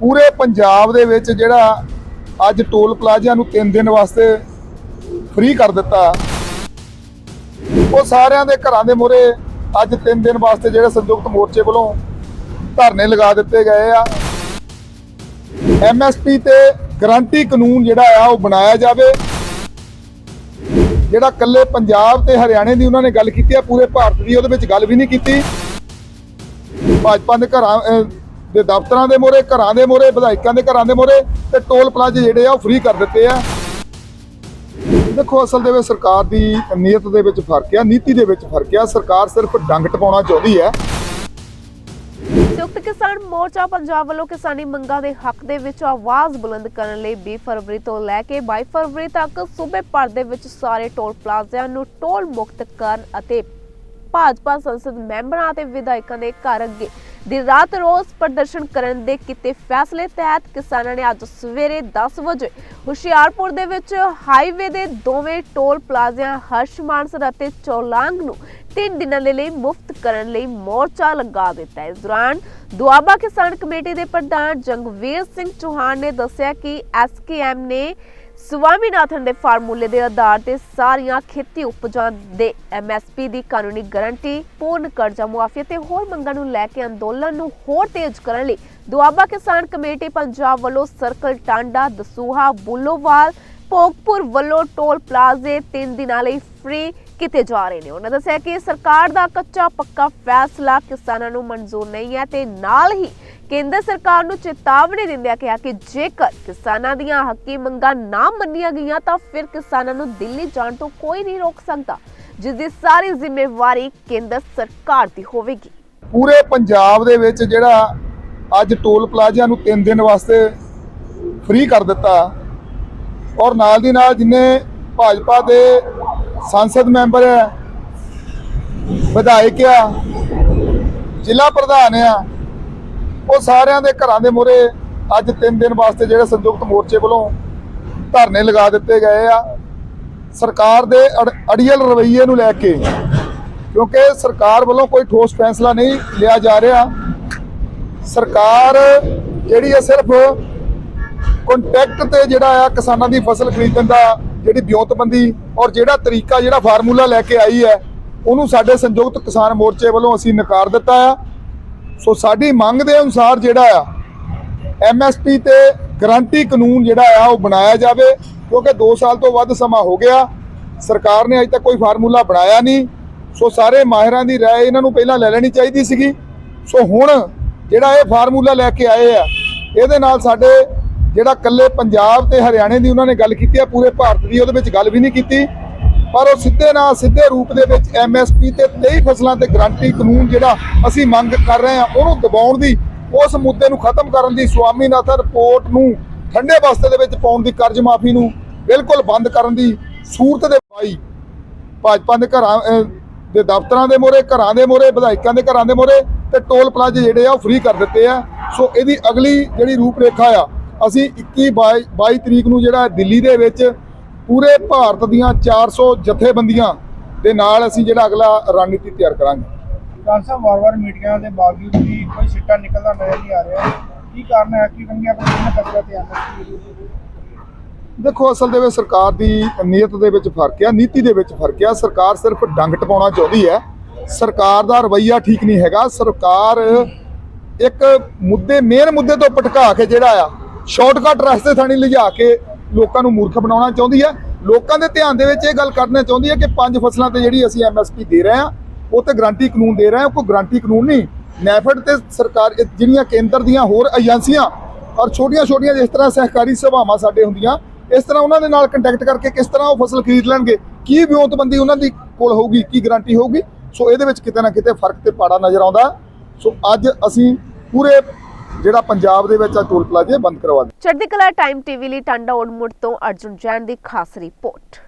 ਪੂਰੇ ਪੰਜਾਬ ਦੇ ਵਿੱਚ ਜਿਹੜਾ ਅੱਜ ਟੋਲ ਪਲਾਜਿਆਂ ਨੂੰ 3 ਦਿਨ ਵਾਸਤੇ ਫ੍ਰੀ ਕਰ ਦਿੱਤਾ। ਉਹ ਸਾਰਿਆਂ ਦੇ ਘਰਾਂ ਦੇ ਮੂਹਰੇ ਅੱਜ 3 ਦਿਨ ਵਾਸਤੇ ਜਿਹੜੇ ਸੰਯੁਕਤ ਮੋਰਚੇ ਵੱਲੋਂ ਧਰਨੇ ਲਗਾ ਦਿੱਤੇ ਗਏ ਆ। ਐਮਐਸਪੀ ਤੇ ਗਰੰਟੀ ਕਾਨੂੰਨ ਜਿਹੜਾ ਆ ਉਹ ਬਣਾਇਆ ਜਾਵੇ। ਜਿਹੜਾ ਕੱਲੇ ਪੰਜਾਬ ਤੇ ਹਰਿਆਣੇ ਦੀ ਉਹਨਾਂ ਨੇ ਗੱਲ ਕੀਤੀ ਆ, ਪੂਰੇ ਭਾਰਤ ਦੀ ਉਹਦੇ ਵਿੱਚ ਗੱਲ ਵੀ ਨਹੀਂ ਕੀਤੀ। ਭਾਜਪਾ ਦੇ ਘਰਾਂ ਦੇ ਦਫ਼ਤਰਾਂ ਦੇ ਮੋਰੇ ਘਰਾਂ ਦੇ ਮੋਰੇ ਵਿਧਾਇਕਾਂ ਦੇ ਘਰਾਂ ਦੇ ਮੋਰੇ ਤੇ ਟੋਲ ਪਲਾਜ਼ੇ ਜਿਹੜੇ ਆ ਉਹ ਫ੍ਰੀ ਕਰ ਦਿੱਤੇ ਆ। ਦੇਖੋ, ਅਸਲ ਦੇ ਵਿੱਚ ਸਰਕਾਰ ਦੀ ਨੀਅਤ ਦੇ ਵਿੱਚ ਫ਼ਰਕ ਆ, ਨੀਤੀ ਦੇ ਵਿੱਚ ਫ਼ਰਕ ਆ। ਸਰਕਾਰ ਸਿਰਫ ਡੰਗ ਟਪਾਉਣਾ ਚਾਹੁੰਦੀ ਹੈ। ਸੰਯੁਕਤ ਕਿਸਾਨ ਮੋਰਚਾ ਪੰਜਾਬ ਵੱਲੋਂ ਕਿਸਾਨੀ ਮੰਗਾਂ ਦੇ ਹੱਕ ਦੇ ਵਿੱਚ ਆਵਾਜ਼ ਬੁਲੰਦ ਕਰਨ ਲਈ 20 ਫਰਵਰੀ ਤੋਂ ਲੈ ਕੇ 22 ਫਰਵਰੀ ਤੱਕ ਸੂਬੇ ਭਰ ਦੇ ਵਿੱਚ ਸਾਰੇ ਟੋਲ ਪਲਾਜ਼ਿਆਂ ਨੂੰ ਟੋਲ ਮੁਕਤ ਕਰਨ ਅਤੇ ਭਾਜਪਾ ਸੰਸਦ ਮੈਂਬਰਾਂ ਅਤੇ ਵਿਧਾਇਕਾਂ ਦੇ ਘਰ ਅੱਗੇ ਦਿਨ ਰਾਤ ਰੋਸ ਪ੍ਰਦਰਸ਼ਨ ਕਰਨ ਦੇ ਕੀਤੇ ਫੈਸਲੇ ਤਹਿਤ ਕਿਸਾਨਾਂ ਨੇ ਅੱਜ ਸਵੇਰੇ 10 ਵਜੇ ਹੁਸ਼ਿਆਰਪੁਰ ਦੇ ਵਿੱਚ ਹਾਈਵੇ ਦੇ ਦੋਵੇਂ ਟੋਲ ਪਲਾਜ਼ਿਆਂ ਹਰਸ਼ ਮਾਨਸਰ ਅਤੇ ਚੌਲਾਂਗ ਨੂੰ ਤਿੰਨ ਦਿਨਾਂ ਦੇ ਲਈ ਮੁਫਤ ਕਰਨ ਲਈ ਮੋਰਚਾ ਲਗਾ ਦਿੱਤਾ ਇਸ ਦੌਰਾਨ ਦੁਆਬਾ ਕਿਸਾਨ ਕਮੇਟੀ ਦੇ ਪ੍ਰਧਾਨ ਜੰਗਵੀਰ ਸਿੰਘ ਚੌਹਾਨ ਨੇ ਦੱਸਿਆ ਕਿ ਐਸਕੇਐਮ ਨੇ ਸਵਾਮੀਨਾਥਨ ਦੇ ਫਾਰਮੂਲੇ ਦੇ ਆਧਾਰ ਤੇ ਸਾਰੀਆਂ ਖੇਤੀ ਉਪਜਾਂ ਦੇ ਐਮਐਸਪੀ ਦੀ ਕਾਨੂੰਨੀ ਗਾਰੰਟੀ, ਪੂਰਨ ਕਰਜ਼ਾ ਮੁਆਫੀ ਤੇ ਹੋਰ ਮੰਗਾਂ ਨੂੰ ਲੈ ਕੇ ਅੰਦੋਲਨ ਨੂੰ ਹੋਰ ਤੇਜ਼ ਕਰਨ ਲਈ ਦੁਆਬਾ ਕਿਸਾਨ ਕਮੇਟੀ ਪੰਜਾਬ ਵੱਲੋਂ ਸਰਕਲ ਟਾਂਡਾ, ਦਸੂਹਾ, ਬੁੱਲੋਵਾਲ, ਭੋਗਪੁਰ ਵੱਲੋਂ ਟੋਲ ਪਲਾਜ਼ੇ 3 ਦਿਨਾਂ ਲਈ ਫ੍ਰੀ ਕੀਤੇ ਜਾ ਰਹੇ ਨੇ। ਉਹਨਾਂ ਦੱਸਿਆ ਕਿ ਸਰਕਾਰ ਦਾ ਕੱਚਾ ਪੱਕਾ ਫੈਸਲਾ ਕਿਸਾਨਾਂ ਨੂੰ ਮਨਜ਼ੂਰ ਨਹੀਂ ਹੈ ਤੇ ਨਾਲ ਹੀ ਕੇਂਦਰ ਸਰਕਾਰ ਨੂੰ ਚੇਤਾਵਨੀ ਦਿੰਦਿਆਂ ਕਿਹਾ ਕਿ ਜੇਕਰ ਕਿਸਾਨਾਂ ਦੀਆਂ ਹੱਕੀ ਮੰਗਾਂ ਨਾ ਮੰਨੀਆਂ ਗਈਆਂ ਤਾਂ ਫਿਰ ਕਿਸਾਨਾਂ ਨੂੰ ਦਿੱਲੀ ਜਾਣ ਤੋਂ ਕੋਈ ਨਹੀਂ ਰੋਕ ਸਕਦਾ, ਜਿਸ ਦੀ ਸਾਰੀ ਜ਼ਿੰਮੇਵਾਰੀ ਕੇਂਦਰ ਸਰਕਾਰ ਦੀ ਹੋਵੇਗੀ। ਪੂਰੇ ਪੰਜਾਬ ਦੇ ਵਿੱਚ ਜਿਹੜਾ ਅੱਜ ਟੋਲ ਪਲਾਜ਼ਾ ਨੂੰ 3 ਦਿਨ ਵਾਸਤੇ ਫ੍ਰੀ ਕਰ ਦਿੱਤਾ ਔਰ ਨਾਲ ਦੀ ਨਾਲ ਜਿੰਨੇ ਭਾਜਪਾ ਦੇ ਸੰਸਦ ਮੈਂਬਰ ਆ ਵਿਧਾਇਕ ਆ, ਜ਼ਿਲ੍ਹਾ ਪ੍ਰਧਾਨ ਆ ਉਹ ਸਾਰਿਆਂ ਦੇ ਘਰਾਂ ਦੇ ਮੂਹਰੇ ਅੱਜ 3 ਦਿਨ ਵਾਸਤੇ ਜਿਹੜੇ ਸੰਯੁਕਤ ਮੋਰਚੇ ਵੱਲੋਂ ਧਰਨੇ ਲਗਾ ਦਿੱਤੇ ਗਏ ਆ, ਸਰਕਾਰ ਦੇ ਅੜ- ਅੜੀਅਲ ਰਵੱਈਏ ਨੂੰ ਲੈ ਕੇ, ਕਿਉਂਕਿ ਸਰਕਾਰ ਵੱਲੋਂ ਕੋਈ ਠੋਸ ਫੈਸਲਾ ਨਹੀਂ ਲਿਆ ਜਾ ਰਿਹਾ। ਸਰਕਾਰ ਜਿਹੜੀ ਹੈ ਸਿਰਫ ਕੰਟੈਕਟ ਤੇ ਜਿਹੜਾ ਆ ਕਿਸਾਨਾਂ ਦੀ ਫਸਲ ਖਰੀਦਣ ਦਾ ਜਿਹੜੀ ਵਿਉਂਤਬੰਦੀ ਔਰ ਜਿਹੜਾ ਤਰੀਕਾ, ਜਿਹੜਾ ਫਾਰਮੂਲਾ ਲੈ ਕੇ ਆਈ ਹੈ, ਉਹਨੂੰ ਸਾਡੇ ਸੰਯੁਕਤ ਕਿਸਾਨ ਮੋਰਚੇ ਵੱਲੋਂ ਅਸੀਂ ਨਕਾਰ ਦਿੱਤਾ ਆ। ਸੋ ਸਾਡੀ ਮੰਗ ਦੇ ਅਨੁਸਾਰ ਜਿਹੜਾ ਆ ਐਮਐਸਪੀ ਤੇ ਗਰੰਟੀ ਕਾਨੂੰਨ ਜਿਹੜਾ ਆ ਉਹ ਬਣਾਇਆ ਜਾਵੇ ਕਿਉਂਕਿ 2 ਸਾਲ ਤੋਂ ਵੱਧ ਸਮਾਂ ਹੋ ਗਿਆ ਸਰਕਾਰ ਨੇ ਅਜੇ ਤੱਕ ਕੋਈ ਫਾਰਮੂਲਾ ਬਣਾਇਆ ਨਹੀਂ ਸੋ ਸਾਰੇ ਮਾਹਿਰਾਂ ਦੀ رائے ਇਹਨਾਂ ਨੂੰ ਪਹਿਲਾਂ ਲੈ ਲੈਣੀ ਚਾਹੀਦੀ ਸੀਗੀ ਸੋ ਹੁਣ ਜਿਹੜਾ ਇਹ ਫਾਰਮੂਲਾ ਲੈ ਕੇ ਆਏ ਆ ਇਹਦੇ ਨਾਲ ਸਾਡੇ ਜਿਹੜਾ ਕੱਲੇ ਪੰਜਾਬ ਤੇ ਹਰਿਆਣੇ ਦੀ ਉਹਨਾਂ ਨੇ ਗੱਲ ਕੀਤੀ ਆ ਪੂਰੇ ਭਾਰਤ ਦੀ ਉਹਦੇ ਵਿੱਚ ਗੱਲ ਵੀ ਨਹੀਂ ਕੀਤੀ ਪਰ ਉਹ ਸਿੱਧੇ ਨਾਲ ਸਿੱਧੇ ਰੂਪ ਦੇ ਵਿੱਚ ਐਮਐਸਪੀ ਤੇ 23 ਫਸਲਾਂ ਤੇ ਗਰੰਟੀ ਕਾਨੂੰਨ ਜਿਹੜਾ ਅਸੀਂ ਮੰਗ ਕਰ ਰਹੇ ਹਾਂ, ਉਹਨੂੰ ਦਬਾਉਣ ਦੀ, ਉਸ ਮੁੱਦੇ ਨੂੰ ਖਤਮ ਕਰਨ ਦੀ ਸਵਾਮੀਨਾਥਨ ਰਿਪੋਰਟ ਨੂੰ ਠੰਡੇ ਬਸਤੇ ਦੇ ਵਿੱਚ ਪਾਉਣ ਦੀ ਕਰਜ਼ ਮਾਫੀ ਨੂੰ ਬਿਲਕੁਲ ਬੰਦ ਕਰਨ ਦੀ ਸੂਰਤ ਦੇ ਪਾਈ ਭਾਜਪਾ ਦੇ ਘਰਾਂ ਦੇ ਦਫ਼ਤਰਾਂ ਦੇ ਮੋਰੇ ਘਰਾਂ ਦੇ ਮੋਰੇ ਵਿਧਾਇਕਾਂ ਦੇ ਘਰਾਂ ਦੇ ਮੋਰੇ ਤੇ ਟੋਲ ਪਲਾਜ਼ੇ ਜਿਹੜੇ ਆ ਉਹ ਫ੍ਰੀ ਕਰ ਦਿੱਤੇ ਆ। ਸੋ ਇਹਦੀ ਅਗਲੀ ਜਿਹੜੀ ਰੂਪਰੇਖਾ ਆ, ਅਸੀਂ 21 22 22 ਤਰੀਕ ਨੂੰ ਜਿਹੜਾ ਦਿੱਲੀ ਦੇ ਵਿੱਚ ਪੂਰੇ ਭਾਰਤ ਦੀਆਂ 400 ਜਥੇਬੰਦੀਆਂ ਦੇ ਨਾਲ ਅਸੀਂ ਜਿਹੜਾ ਅਗਲਾ ਰਣਨੀਤੀ ਤਿਆਰ ਕਰਾਂਗੇ। ਕਿਸਾਨ ਸਾਹਿਬ ਵਾਰ-ਵਾਰ ਮੀਟਿੰਗਾਂ ਦੇ ਬਾਵਜੂਦ ਵੀ ਕੋਈ ਸਿੱਟਾ ਨਿਕਲਦਾ ਨਜ਼ਰ ਨਹੀਂ ਆ ਰਿਹਾ। ਕੀ ਕਾਰਨ ਹੈ ਕਿ ਕੰਗੇ ਆਪਣੇ ਇਹਨਾਂ ਫਸਲਾਂ ਤੇ ਆਉਂਦੇ ਦੇਖੋ ਅਸਲ ਦੇ ਵਿੱਚ ਸਰਕਾਰ ਦੀ ਨੀਅਤ ਦੇ ਵਿੱਚ ਫ਼ਰਕ ਆ ਨੀਤੀ ਦੇ ਵਿੱਚ ਫ਼ਰਕ ਆ। ਸਰਕਾਰ ਸਿਰਫ ਡੰਗ ਟਪਾਉਣਾ ਚਾਹੁੰਦੀ ਹੈ। ਸਰਕਾਰ ਦਾ ਰਵੱਈਆ ਠੀਕ ਨਹੀਂ ਹੈਗਾ। ਸਰਕਾਰ ਇੱਕ ਮੁੱਦੇ ਮੇਨ ਮੁੱਦੇ ਤੋਂ ਪਟਕਾ ਕੇ ਜਿਹੜਾ ਆ ਸ਼ਾਰਟਕਟ ਰਸਤੇ ਥਾਣੀ ਲਿਜਾ ਕੇ ਲੋਕਾਂ ਨੂੰ ਮੂਰਖ ਬਣਾਉਣਾ ਚਾਹੁੰਦੀ ਹੈ। ਲੋਕਾਂ ਦੇ ਧਿਆਨ ਦੇ ਵਿੱਚ ਇਹ ਗੱਲ ਕਰਨਾ ਚਾਹੁੰਦੀ ਹੈ ਕਿ ਪੰਜ ਫਸਲਾਂ ਤੇ ਜਿਹੜੀ ਅਸੀਂ ਐਮਐਸਪੀ ਦੇ ਰਹੇ ਹਾਂ, ਉਹ ਤੇ ਗਰੰਟੀ ਕਾਨੂੰਨ ਦੇ ਰਹੇ ਹਾਂ, ਕੋਈ ਗਰੰਟੀ ਕਾਨੂੰਨ ਨਹੀਂ। ਨੈਫਡ ਤੇ ਸਰਕਾਰ ਜਿਹੜੀਆਂ ਕੇਂਦਰ ਦੀਆਂ ਹੋਰ ਏਜੰਸੀਆਂ ਔਰ ਛੋਟੀਆਂ-ਛੋਟੀਆਂ ਜਿਸ ਤਰ੍ਹਾਂ ਸਹਿਕਾਰੀ ਸਭਾਵਾਂ ਸਾਡੇ ਹੁੰਦੀਆਂ, ਇਸ ਤਰ੍ਹਾਂ ਉਹਨਾਂ ਦੇ ਨਾਲ ਕੰਟੈਕਟ ਕਰਕੇ ਕਿਸ ਤਰ੍ਹਾਂ ਉਹ ਫਸਲ ਖਰੀਦ ਲੈਣਗੇ, ਕੀ ਵਿਉਂਤਬੰਦੀ ਉਹਨਾਂ ਦੀ ਕੋਲ ਹੋਊਗੀ, ਕੀ ਗਾਰੰਟੀ ਹੋਊਗੀ, ਸੋ ਇਹਦੇ ਵਿੱਚ ਕਿਤੇ ਨਾ ਕਿਤੇ ਫ਼ਰਕ ਤੇ ਪਾੜਾ ਨਜ਼ਰ ਆਉਂਦਾ। ਸੋ ਅੱਜ ਅਸੀਂ ਪੂਰੇ ਜਿਹੜਾ ਪੰਜਾਬ ਦੇ ਵਿੱਚ ਆ, ਟੋਲ ਪਲਾਜ਼ੇ ਬੰਦ ਕਰਵਾ ਦਿੱਤੇ। ਚੜ੍ਹਦੀ ਕਲਾ ਟਾਈਮ ਟੀਵੀ ਲਈ ਟਾਂਡਾ ਓਡਮੁੜ ਤੋਂ ਅਰਜੁਨ ਜੈਨ ਦੀ ਖਾਸ ਰਿਪੋਰਟ।